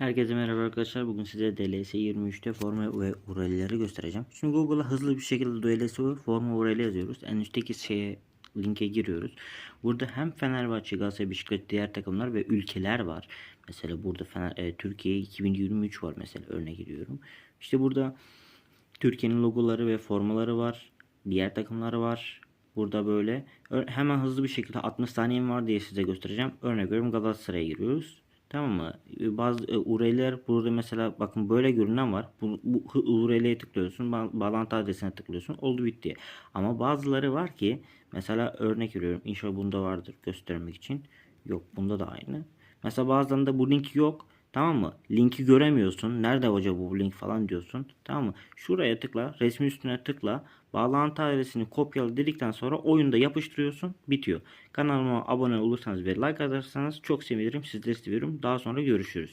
Herkese merhaba arkadaşlar. Bugün size DLS 23'te forma ve URL'leri göstereceğim. Şimdi Google'a hızlı bir şekilde DLS ve forma URL yazıyoruz. En üstteki şeye linke giriyoruz. Burada hem Fenerbahçe, Galatasaray, Beşiktaş, diğer takımlar ve ülkeler var. Mesela burada Fener, e, Türkiye 2023 var mesela örnek giriyorum. İşte burada Türkiye'nin logoları ve formaları var. Diğer takımları var. Burada böyle hemen hızlı bir şekilde 60 saniyem var diye size göstereceğim. Örnek veriyorum Galatasaray'a giriyoruz. Tamam mı? Ee, Bazı e, URL'ler burada mesela bakın böyle görünen var. Bu, bu URL'ye tıklıyorsun. ba- Bağlantı adresine tıklıyorsun. Oldu bitti. Ama bazıları var ki mesela örnek veriyorum. İnşallah bunda vardır göstermek için. Yok bunda da aynı. Mesela bazılarında bu link yok. Tamam mı? Linki göremiyorsun. Nerede hoca bu link falan diyorsun. Tamam mı? Şuraya tıkla. Resmi üstüne tıkla. Bağlantı adresini kopyala dedikten sonra oyunda yapıştırıyorsun. Bitiyor. Kanalıma abone olursanız ve like atarsanız çok sevinirim. Sizleri seviyorum. Daha sonra görüşürüz.